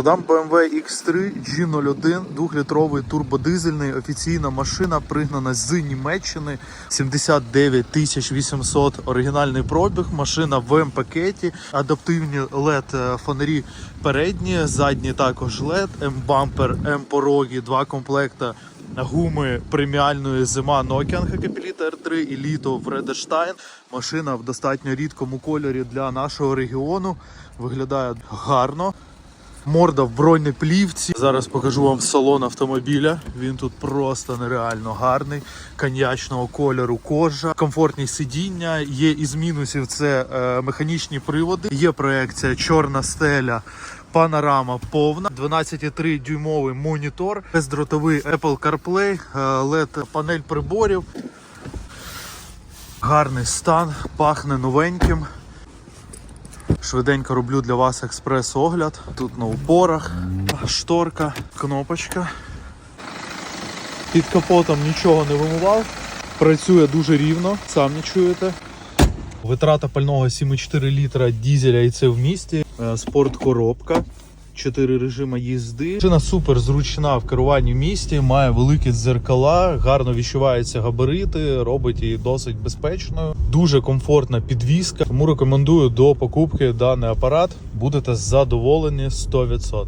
Продам BMW X3 G01, 2-літровий турбодизельний, офіційна машина, пригнана з Німеччини, 79 800 оригінальний пробіг, машина в М-пакеті, адаптивні LED фонарі передні, задні також LED, М-бампер, М-пороги, два комплекта гуми преміальної зима Nokian Hakkapelita R3 і літо в Redestein. Машина в достатньо рідкому кольорі для нашого регіону. Виглядає гарно. Морда в бронеплівці. Зараз покажу вам салон автомобіля. Він тут просто нереально гарний, коньячного кольору кожа, комфортні сидіння. Є із мінусів це е, механічні приводи. Є проекція чорна стеля. Панорама повна, 12,3 дюймовий монітор, бездротовий Apple CarPlay, е, LED панель приборів. Гарний стан, пахне новеньким. Швиденько роблю для вас експрес-огляд. Тут на упорах, шторка, кнопочка. Під капотом нічого не вимивав. Працює дуже рівно, самі чуєте. Витрата пального 7,4 літра дізеля і це в місті. Е, Спорт-коробка. Чотири режими їзди. Машина супер зручна в керуванні в місті, має великі дзеркала, гарно відчуваються габарити, робить її досить безпечною. Дуже комфортна підвізка. Тому рекомендую до покупки даний апарат. Будете задоволені 100%.